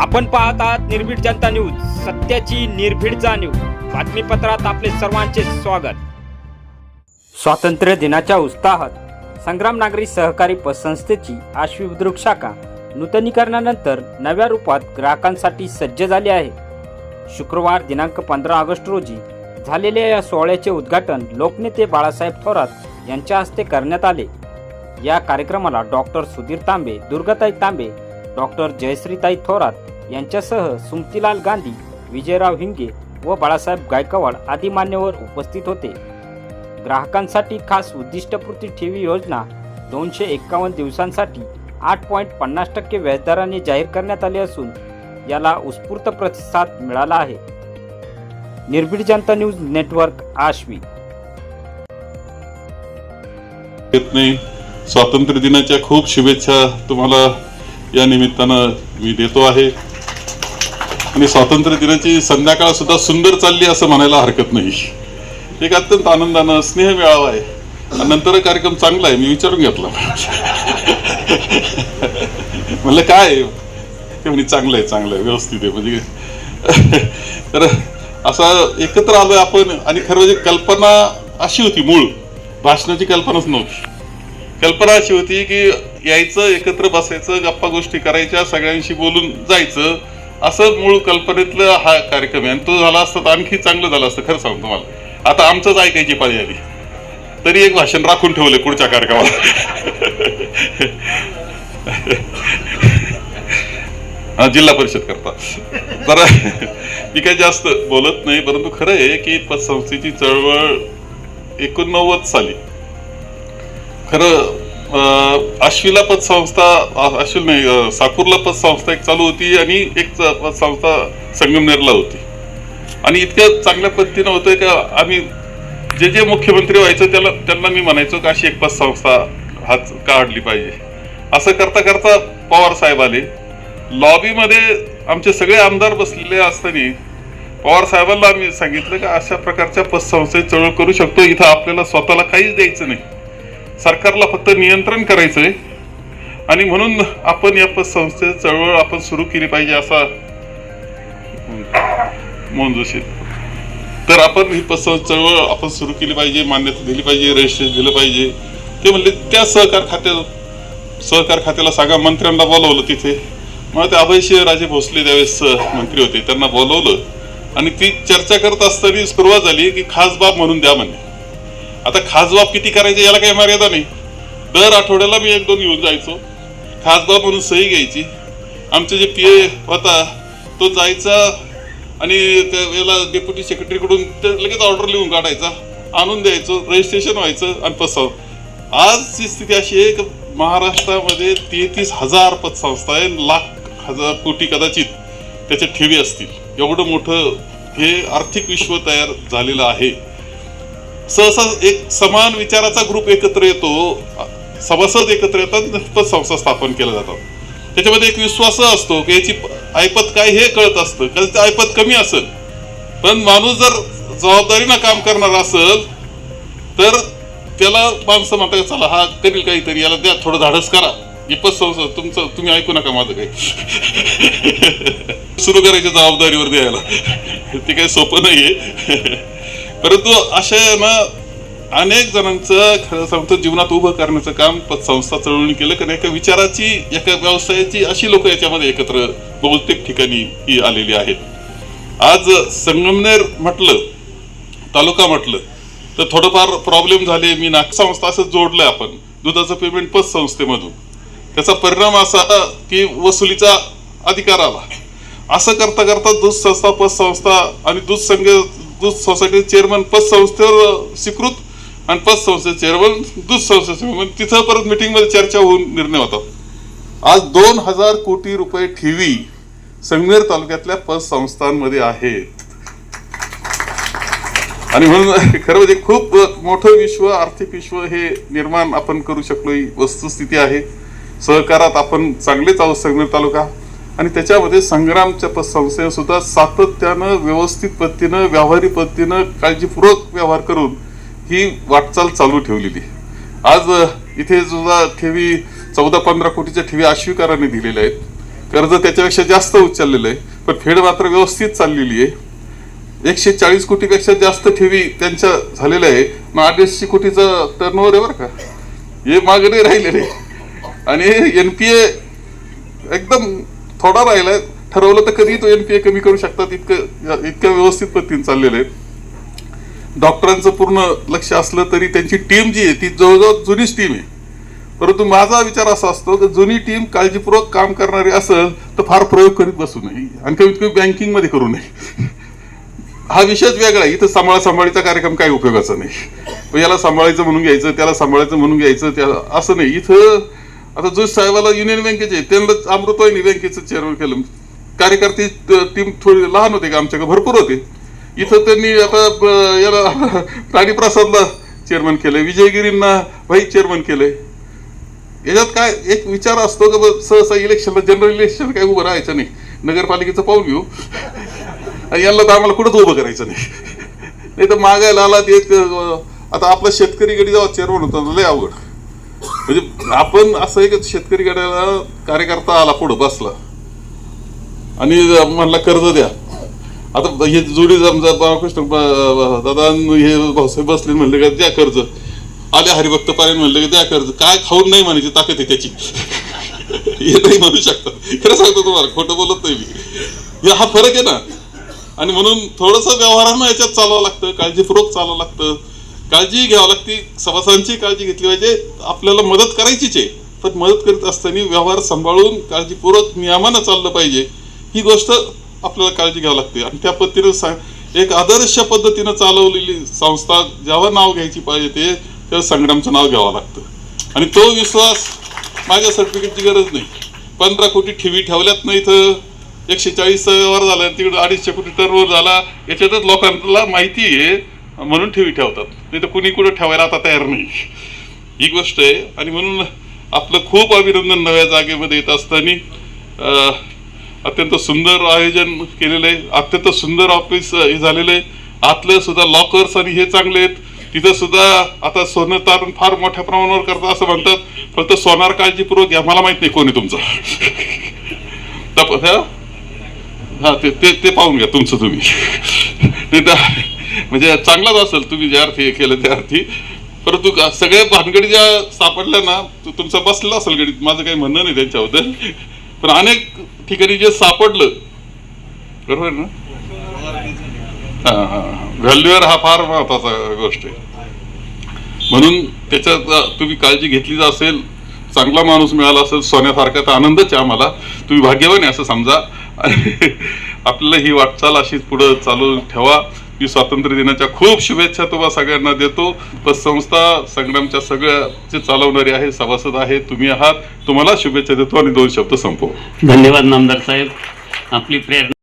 आपण पाहत आहात निर्भीड जनता न्यूज सत्याची निर्भीड जाणीव बातमीपत्रात आपले सर्वांचे स्वागत. स्वातंत्र्य दिनाच्या उत्साहात संग्राम नागरी सहकारी पतसंस्थेची आश्वी बुद्रुक शाखा नूतनीकरणानंतर नव्या रूपात ग्राहकांसाठी सज्ज झाली आहे. शुक्रवार दिनांक पंधरा ऑगस्ट रोजी झालेल्या या सोहळ्याचे उद्घाटन लोकनेते बाळासाहेब थोरात यांच्या हस्ते करण्यात आले. या कार्यक्रमाला डॉक्टर सुधीर तांबे दुर्गाताई तांबे डॉक्टर जयश्रीताई थोरात यांच्यासह सुमतीलाल गांधी विजयराव हिंगे व बाळासाहेब गायकवाड आदी मान्यवर उपस्थित होते. ग्राहकांसाठी खास उद्दिष्टपूर्ती ठेवी योजना दोनशे एक्कावन्न दिवसांसाठी आठ पॉईंट पन्नास टक्के व्याजदराने जाहीर करण्यात आले असून याला उत्स्फूर्त प्रतिसाद मिळाला आहे. निर्भीड जनता न्यूज नेटवर्क आश्वी. येत नाही स्वातंत्र्य दिनाच्या खूप शुभेच्छा तुम्हाला या निमित्तानं मी देतो आहे. आणि स्वातंत्र्य दिनाची संध्याकाळ सुद्धा सुंदर चालली असं म्हणायला हरकत नाही. एक अत्यंत आनंदानं स्नेह मिळावा आहे. आणि नंतर कार्यक्रम चांगला आहे मी विचारून घेतला. म्हणलं काय आहे? ते म्हणे चांगलं आहे चांगलं आहे व्यवस्थित आहे. म्हणजे तर असा एकत्र आलोय आपण आणि खरं म्हणजे कल्पना अशी होती मूळ. भाषणाची कल्पनाच नव्हती. कल्पना अशी होती की यायचं एकत्र बसायचं गप्पा गोष्टी करायच्या सगळ्यांशी बोलून जायचं असं मूळ कल्पनेतलं हा कार्यक्रम आहे. आणि तो झाला असता तर आणखी चांगलं झालं असतं खरं सांगतो तुम्हाला. आता आमचंच ऐकायची पाळी आली. तरी एक भाषण राखून ठेवलं पुढच्या कार्यक्रमाला. हा जिल्हा परिषद करता. तर मी काही जास्त बोलत नाही परंतु खरं आहे की पतसंस्थेची चळवळ एकोणनव्वद साली खरं आश्विला पतसंस्था आ- आश्विल नाही साकूरला पतसंस्था एक चालू होती आणि एक च- संगमनेरला होती. आणि इतक्या चांगल्या पद्धतीनं होतं का आम्ही जे जे मुख्यमंत्री व्हायचं त्याला त्यांना मी म्हणायचो का अशी एक पतसंस्था हात काढली पाहिजे. असं करता करता पवार साहेब आले. लॉबीमध्ये आमचे सगळे आमदार बसलेले असताना पवार साहेबांना आम्ही सांगितलं की अशा प्रकारच्या पतसंस्थेत चळवळ करू शकतो. इथं आपल्याला स्वतःला काहीच द्यायचं नाही. सरकारला फक्त नियंत्रण करायचंय. आणि म्हणून आपण या पतसंस्थेत चळवळ आपण सुरू केली पाहिजे असा मोहन जोशी. तर आपण ही पतसंस्था चळवळ आपण सुरू केली पाहिजे मान्यता दिली पाहिजे रजिस्ट्रेशन दिलं पाहिजे. ते म्हणले त्या सहकार खात्यात सहकार खात्याला सांगा मंत्र्यांना बोलवलं तिथे. मग ते अभयसिंह राजे भोसले त्यावेळेस मंत्री होते त्यांना बोलवलं. आणि ती चर्चा करत असताना सुरुवात झाली की खास बाब म्हणून द्या म्हणे आता खासबाब किती करायचे याला काही मर्यादा नाही. दर आठवड्याला मी एक दोन घेऊन जायचो. खासबाब म्हणून सही घ्यायची. आमचे जे पी ए होता तो जायचा आणि त्या डेप्युटी सेक्रेटरीकडून ते लगेच ऑर्डर लिहून काढायचा. आणून द्यायचो रजिस्ट्रेशन व्हायचं आणि पसाव. आजची स्थिती अशी आहे की महाराष्ट्रामध्ये तेहतीस हजार पतसंस्था आहे लाख हजार कोटी कदाचित त्याच्या ठेवी असतील. एवढं मोठं हे आर्थिक विश्व तयार झालेलं आहे. सहसा एक समान विचाराचा ग्रुप एकत्र येतो सभासद एकत्र येतात संस्था स्थापन केल्या जातात. त्याच्यामध्ये एक विश्वास असतो की याची ऐपत काय हे कळत असतं कारण ते ऐपत कमी असेल. पण माणूस जर जबाबदारीनं काम करणार असेल तर त्याला माणसं म्हणतात चला हा करील काहीतरी याला द्या थोडं धाडस करा. इपत संस्था तुमचं तुम्ही ऐकू नका माझं काही. सुरू करायच्या जबाबदारीवर द्यायला. ते काही सोपं नाहीये. परंतु अशा ना अनेक जणांचं खरं सांगतो जीवनात उभं करण्याचं काम पतसंस्था चळवळून केलं कारण एका विचाराची एका व्यवसायाची अशी लोक याच्यामध्ये एकत्र बहुतेक ठिकाणी ही आलेली आहेत. आज संगमनेर म्हटलं तालुका म्हटलं तर थोडंफार प्रॉब्लेम झाले. मी नागसंस्था असं जोडलंय आपण. दुधाचं पेमेंट पतसंस्थेमधून. त्याचा परिणाम असा की वसुलीचा अधिकार आला. असं करता करता दूध संस्था पतसंस्था आणि दूध संघ दूध सोसायटी चेअरमन पतसंस्थेवर स्वीकृत आणि पतसंस्थेचे चेअरमन दूध संस्थेचे म्हणजे तिथं परत मीटिंगमध्ये चर्चा होऊन निर्णय होतात आज दोन हजार कोटी रुपये ठेवी संगमेर तालुक्यातल्या पतसंस्थांमध्ये आहेत. आणि म्हणून खरं म्हणजे खूप मोठं विश्व आर्थिक विश्व हे निर्माण आपण करू शकलो ही वस्तुस्थिती आहे. सहकारात आपण चांगलेच आहोत संगमेर तालुका. आणि त्याच्यामध्ये संग्रामच्या पतसंस्थेने सुद्धा सातत्यानं व्यवस्थित पद्धतीनं व्यावहारिक पद्धतीनं काळजीपूर्वक व्यवहार करून ही वाटचाल चालू ठेवलेली आज इथे सुद्धा ठेवी चौदा पंधरा कोटीच्या ठेवी आश्विकाराने दिलेल्या आहेत. कर्ज त्याच्यापेक्षा जास्त उचललेलं आहे पण फेड मात्र व्यवस्थित चाललेली आहे. एकशे चाळीस कोटीपेक्षा जास्त ठेवी त्यांच्या झालेल्या आहे. मग अडीचशे कोटीचं टर्नओव्हर आहे बरं का? हे मागे नाही राहिलेले. आणि ए एकदम थोडा राहिलाय. ठरवलं तर कधी तो एनपीए कमी करू शकतात. इतकं इतक्या व्यवस्थित पद्धतीने चाललेलं आहे डॉक्टरांचं पूर्ण लक्ष असलं तरी त्यांची टीम जी आहे ती जवळजवळ जुनीच टीम आहे. परंतु माझा विचार असा असतो की जुनी टीम काळजीपूर्वक काम करणारी असेल तर फार प्रयोग करीत बसू नये. आणि कमीत कमी बँकिंगमध्ये करू नये. हा विषयच वेगळा आहे. इथं सांभाळा सांभाळीचा कार्यक्रम काही उपयोगाचा नाही. याला सांभाळायचं म्हणून घ्यायचं त्याला सांभाळायचं म्हणून घ्यायचं त्याला असं नाही. इथं आता जो साहेबाला युनियन बँकेचे त्यांना अमृतवाहिनी बँकेचं चेअरमन केलं. कार्यकर्ते टीम थोडी लहान होते का आमच्याकडे? भरपूर होते. इथं त्यांनी आता याला प्राणी प्रसादला चेअरमन केलंय विजयगिरींना भाई चेअरमन केलंय. याच्यात काय एक विचार असतो का सहसा इलेक्शनला जनरल इलेक्शन काय उभं राहायचं नाही. नगरपालिकेचं पाहून घेऊ. आणि यांना तर आम्हाला कुठंच उभं करायचं नाही. नाही तर मागायला आला ते एक, आता आपला शेतकरी गडी जेव्हा चेअरमन होता लय अवघड. म्हणजे आपण असं एक शेतकरी गड्याला कार्यकर्ता आला पुढं बसला. आणि म्हणला कर्ज द्या. आता हे जोडी समजा बाळकृष्ण दादा हे भाऊसाहेब बसले म्हणले का द्या कर्ज. आले हरिभक्त पारे म्हणले की द्या कर्ज. काय खाऊन नाही म्हणायची ताकद आहे त्याची. हे नाही म्हणू शकता. खरं सांगतो तुम्हाला खोटं बोलत नाही मी. हे हा फरक आहे ना. आणि म्हणून थोडस व्यवहारांना याच्यात चालावं लागतं काळजीपूर्वक चालावं लागतं. काळजी घ्यावं लागते. सभासदांची काळजी घेतली पाहिजे. आपल्याला मदत करायचीच आहे. पण मदत करीत असताना व्यवहार सांभाळून काळजीपूर्वक नियमानं चाललं पाहिजे. ही गोष्ट आपल्याला काळजी घ्यावी लागते. आणि त्या पद्धतीनं सा- एक आदर्श पद्धतीनं चालवलेली संस्था जेव्हा नाव घ्यायची पाहिजे ते त्या संग्रामचं नाव घ्यावं लागतं. आणि तो विश्वास माझ्या सर्टिफिकेटची गरज नाही. पंधरा कोटी ठेवी ठेवल्यात नाही इथं. एकशे चाळीस व्यवहार झाला तिकडे अडीचशे कोटी टर्नओव्हर झाला. याच्यातच लोकांना माहिती आहे. म्हणून ठेवी ठेवतात. नाही तर कुणी कुठं ठेवायला आता तयार नाही. ही गोष्ट आहे. आणि म्हणून आपलं खूप अभिनंदन नव्या जागेमध्ये येत असताना. अत्यंत सुंदर आयोजन केलेलं आहे. अत्यंत सुंदर ऑफिस हे झालेलं आहे. आतलं सुद्धा लॉकर्स आणि हे चांगले आहेत. तिथं सुद्धा आता सोनं तारण फार मोठ्या प्रमाणावर करतात असं म्हणतात. फक्त सोनार काळजीपूर्वक घ्या. मला माहीत नाही कोणी तुमचं. तप- हा? ते ते ते पाहून घ्या तुमचं तुम्ही. नाही तर म्हणजे चांगलाच असेल तुम्ही ज्या अर्थी हे केलं त्या अर्थी. परंतु सगळ्या भानगडी ज्या सापडल्या ना तो तुमचा बसलेला असेल गणित माझं काही म्हणणं नाही त्यांच्याबद्दल. पण अनेक ठिकाणी जे सापडलं बरोबर ना? हा हा व्हॅल्युअर हा फार महत्त्वाचा गोष्ट आहे. म्हणून त्याच्यात तुम्ही काळजी घेतलीच असेल चांगला माणूस मिळाला असेल सोन्यासारखा तर आनंदच आहे आम्हाला. तुम्ही भाग्यवान आहे असं समजा. आपल्याला ही वाटचाल अशीच पुढं चालू ठेवा. मी स्वातंत्र्य दिनाच्या खूप शुभेच्छा तुम्हाला सगळ्यांना देतो. पण संस्था संग्रामच्या सगळ्या जे चालवणारी आहे सभासद आहे तुम्ही आहात. तुम्हाला शुभेच्छा देतो आणि दोन शब्द संपव. धन्यवाद नामदार साहेब. आपली प्रेरणा